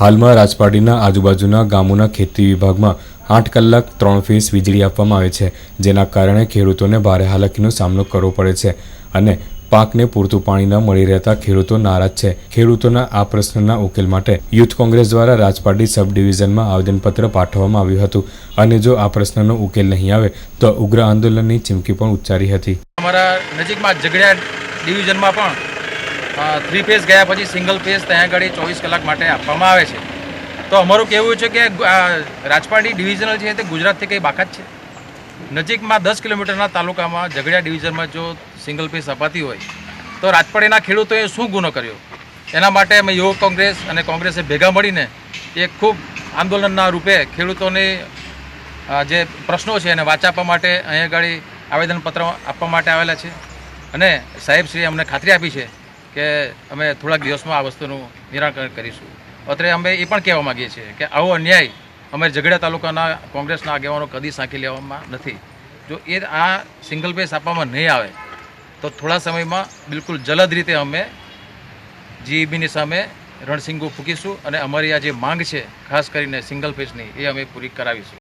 હાલમાં રાજપાડીના આજુબાજુના ગામોના ખેતી વિભાગમાં આઠ કલાક ત્રણ ફેસ વીજળી આપવામાં આવે છે, જેના કારણે ખેડૂતોને ભારે હાલાકીનો સામનો કરવો પડે છે અને પાકને પૂરતું પાણી ન મળી રહેતા ખેડૂતો નારાજ છે. ખેડૂતોના આ પ્રશ્નના ઉકેલ માટે યુથ કોંગ્રેસ દ્વારા રાજપાડી સબ ડિવિઝનમાં આવેદનપત્ર પાઠવવામાં આવ્યું હતું અને જો આ પ્રશ્નનો ઉકેલ નહીં આવે, તો ઉગ્ર આંદોલનની ચીમકી પણ ઉચ્ચારી હતી. અમારા નજીકમાં ઝઘડિયા ડિવિઝનમાં પણ થ્રી ફેઝ ગયા પછી સિંગલ ફેઝ ત્યાં આગળ ચોવીસ કલાક માટે આપવામાં આવે છે. તો અમારું કહેવું છે કે રાજપાડી ડિવિઝનલ છે તે ગુજરાતથી કંઈ બાકાત છે? નજીકમાં દસ કિલોમીટરના તાલુકામાં ઝઘડિયા ડિવિઝનમાં જો સિંગલ ફેઝ અપાતી હોય, તો રાજપાડીના ખેડૂતોએ શું ગુનો કર્યો? એના માટે અમે યુવક કોંગ્રેસ અને કોંગ્રેસે ભેગા મળીને એક ખૂબ આંદોલનના રૂપે ખેડૂતોની જે પ્રશ્નો છે એને વાચા આપવા માટે અહીંયા આગળ આવેદનપત્ર આપવા માટે આવેલા છે. અને સાહેબશ્રીએ અમને ખાતરી આપી છે કે અમે થોડાક દિવસમાં આ વસ્તુનું નિરાકરણ કરીશું. અત્રે અમે એ પણ કહેવા માગીએ છીએ કે આવો અન્યાય અમે ઝઘડા તાલુકાના કોંગ્રેસના આગેવાનો કદી સાંકી લેવામાં નથી. જો એ આ સિંગલ પેસ આપવામાં નહીં આવે, તો થોડા સમયમાં બિલકુલ જલદ રીતે અમે જીઈબીની સામે રણસિંગુ ફૂંકીશું અને અમારી આ જે માંગ છે, ખાસ કરીને સિંગલ ફેસની એ અમે પૂરી કરાવીશું.